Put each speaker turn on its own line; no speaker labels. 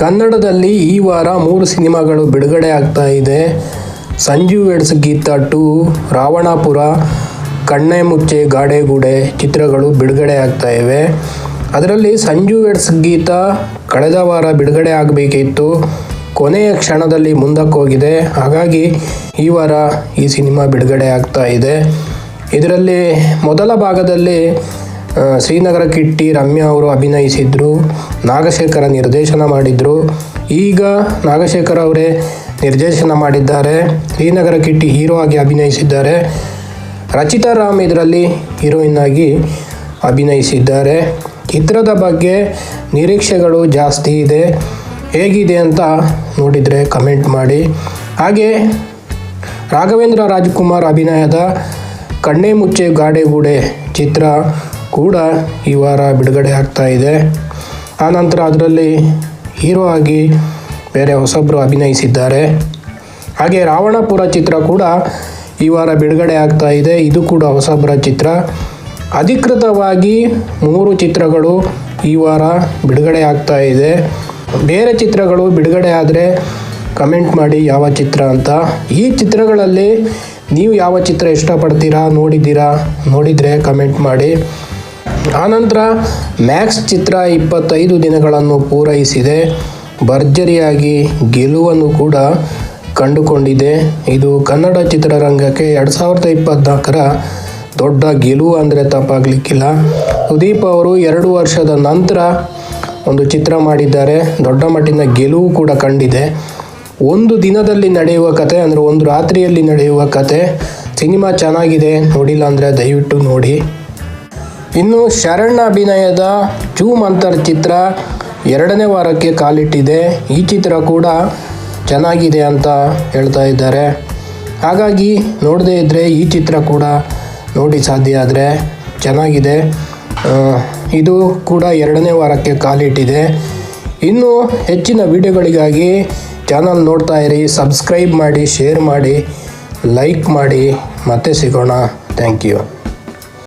ಕನ್ನಡದಲ್ಲಿ ಈ ವಾರ ಮೂರು ಸಿನಿಮಾಗಳು ಬಿಡುಗಡೆ ಆಗ್ತಾ ಇದೆ. ಸಂಜು ವೆಡ್ಸ್ ಗೀತಾ ಟು, ರಾವಣಾಪುರ ಕಣ್ಣೆ ಮುಚ್ಚೆ ಗಾಡೆಗೂಡೆ ಚಿತ್ರಗಳು ಬಿಡುಗಡೆ ಆಗ್ತಾ ಇವೆ. ಅದರಲ್ಲಿ ಸಂಜು ವೆಡ್ಸ್ ಗೀತಾ ಕಳೆದ ವಾರ ಬಿಡುಗಡೆ ಆಗಬೇಕಿತ್ತು. ಕೊನೆಯ ಕ್ಷಣದಲ್ಲಿ ಮುಂದಕ್ಕೆ ಹೋಗಿದೆ. ಹಾಗಾಗಿ ಈ ವಾರ ಈ ಸಿನಿಮಾ ಬಿಡುಗಡೆ ಆಗ್ತಾ ಇದೆ. ಇದರಲ್ಲಿ ಮೊದಲ ಭಾಗದಲ್ಲಿ ಶ್ರೀನಗರ ಕಿಟ್ಟಿ ರಮ್ಯಾ ಅವರು ಅಭಿನಯಿಸಿದ್ರು, ನಾಗಶೇಖರ ನಿರ್ದೇಶನ ಮಾಡಿದ್ರು. ಈಗ ನಾಗಶೇಖರ ಅವರೇ ನಿರ್ದೇಶನ ಮಾಡಿದ್ದಾರೆ. ಶ್ರೀನಗರ ಕಿಟ್ಟಿ ಹೀರೋ ಆಗಿ ಅಭಿನಯಿಸಿದ್ದಾರೆ. ರಚಿತಾ ರಾಮ್ ಇದರಲ್ಲಿ ಹೀರೋಯಿನ್ ಆಗಿ ಅಭಿನಯಿಸಿದ್ದಾರೆ. ಚಿತ್ರದ ಬಗ್ಗೆ ನಿರೀಕ್ಷೆಗಳು ಜಾಸ್ತಿ ಇದೆ. ಹೇಗಿದೆ ಅಂತ ನೋಡಿದರೆ ಕಮೆಂಟ್ ಮಾಡಿ. ಹಾಗೆ ರಾಘವೇಂದ್ರ ರಾಜ್ಕುಮಾರ್ ಅಭಿನಯದ ಕಣ್ಣೇ ಮುಚ್ಚೆ ಗಾಡೆಗೂಡೆ ಚಿತ್ರ ಕೂಡ ಈ ವಾರ ಬಿಡುಗಡೆ ಆಗ್ತಾ ಇದೆ. ಆನಂತರ ಅದರಲ್ಲಿ ಹೀರೋ ಆಗಿ ಬೇರೆ ಹೊಸೊಬ್ಬರು ಅಭಿನಯಿಸಿದ್ದಾರೆ. ಹಾಗೆ ರಾವಣಪುರ ಚಿತ್ರ ಕೂಡ ಈ ವಾರ ಬಿಡುಗಡೆ ಆಗ್ತಾ ಇದೆ. ಇದು ಕೂಡ ಹೊಸೊಬ್ಬರ ಚಿತ್ರ. ಅಧಿಕೃತವಾಗಿ ಮೂರು ಚಿತ್ರಗಳು ಈ ವಾರ ಬಿಡುಗಡೆ ಆಗ್ತಾ ಇದೆ. ಬೇರೆ ಚಿತ್ರಗಳು ಬಿಡುಗಡೆ ಆದರೆ ಕಮೆಂಟ್ ಮಾಡಿ ಯಾವ ಚಿತ್ರ ಅಂತ. ಈ ಚಿತ್ರಗಳಲ್ಲಿ ನೀವು ಯಾವ ಚಿತ್ರ ಇಷ್ಟಪಡ್ತೀರಾ, ನೋಡಿದ್ದೀರಾ, ನೋಡಿದರೆ ಕಮೆಂಟ್ ಮಾಡಿ. ಆನಂತರ ಮ್ಯಾಕ್ಸ್ ಚಿತ್ರ ಇಪ್ಪತ್ತೈದು ದಿನಗಳನ್ನು ಪೂರೈಸಿದೆ. ಭರ್ಜರಿಯಾಗಿ ಗೆಲುವನ್ನು ಕೂಡ ಕಂಡುಕೊಂಡಿದೆ. ಇದು ಕನ್ನಡ ಚಿತ್ರರಂಗಕ್ಕೆ ಎರಡು ಸಾವಿರದ ಇಪ್ಪತ್ನಾಲ್ಕರ ದೊಡ್ಡ ಗೆಲುವು ಅಂದರೆ ತಪ್ಪಾಗಲಿಕ್ಕಿಲ್ಲ. ಸುದೀಪ್ ಅವರು ಎರಡು ವರ್ಷದ ನಂತರ ಒಂದು ಚಿತ್ರ ಮಾಡಿದ್ದಾರೆ. ದೊಡ್ಡ ಮಟ್ಟಿನ ಗೆಲುವು ಕೂಡ ಕಂಡಿದೆ. ಒಂದು ದಿನದಲ್ಲಿ ನಡೆಯುವ ಕತೆ ಅಂದರೆ ಒಂದು ರಾತ್ರಿಯಲ್ಲಿ ನಡೆಯುವ ಕತೆ. ಸಿನಿಮಾ ಚೆನ್ನಾಗಿದೆ, ನೋಡಿಲ್ಲ ಅಂದರೆ ದಯವಿಟ್ಟು ನೋಡಿ. ಇನ್ನು ಶರಣ್ ಅಭಿನಯದ ಚೂ ಮಂತರ್ ಚಿತ್ರ ಎರಡನೇ ವಾರಕ್ಕೆ ಕಾಲಿಟ್ಟಿದೆ. ಈ ಚಿತ್ರ ಕೂಡ ಚೆನ್ನಾಗಿದೆ ಅಂತ ಹೇಳ್ತಾ ಇದ್ದಾರೆ. ಹಾಗಾಗಿ ನೋಡದೇ ಇದ್ದರೆ ಈ ಚಿತ್ರ ಕೂಡ ನೋಡಿ ಸಾಧ್ಯ ಆದರೆ ಚೆನ್ನಾಗಿದೆ. ಇದು ಕೂಡ ಎರಡನೇ ವಾರಕ್ಕೆ ಕಾಲಿಟ್ಟಿದೆ. ಇನ್ನು ಹೆಚ್ಚಿನ ವಿಡಿಯೋಗಳಿಗಾಗಿ ಚಾನಲ್ ನೋಡ್ತಾ ಇರಿ, ಸಬ್ಸ್ಕ್ರೈಬ್ ಮಾಡಿ, ಶೇರ್ ಮಾಡಿ, ಲೈಕ್ ಮಾಡಿ. ಮತ್ತೆ ಸಿಗೋಣ. Thank you.